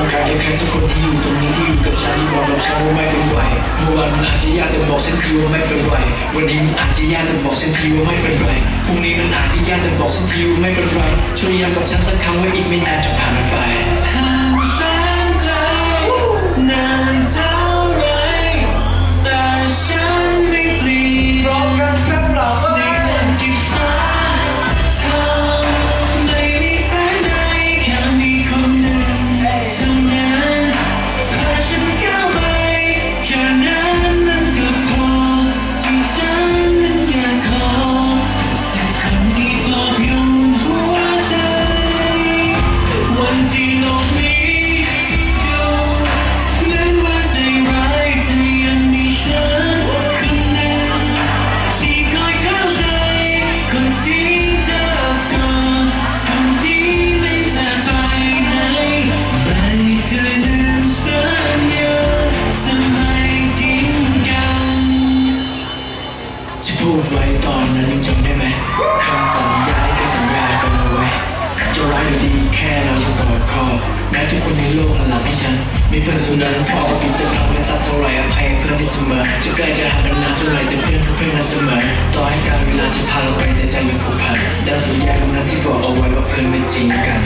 ร่างกายใค่สักคนที่อยู่ตรงนี้ที่อยู่กับฉันที่บอกกับฉันว่าไม่เป็นไรเมื่อวานมันอาจจะยากแต่บอกฉันทีว่าไม่เป็นไรวันนี้มันอาจจะยากแต่บอกฉันทีว่าไม่เป็นไรพรุ่งนี้มันอาจจะยากแต่บอกฉันทีว่าไม่เป็นไรช่วยย้ำกับฉันสักครั้งว่าอีกไม่นานจะผ่านนไป คนในโลกมานหลังให้ฉันมีเพื่อนสุนันพอจะปิดจะทำไม่ซับเท่าไรอภัยเพื่อนได้เสมอจะใกล้จะห่างกันนานเท่าไรแต่เพื่อนคือเพื่อนกันเสมอต่อให้การเวลาจะพาเราไปแต่ใจยังผูกพันและสัญญาคำนั้นที่บอกเอาไว้ว่าเพื่อนไม่ทิ้งกัน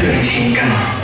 开心干嘛？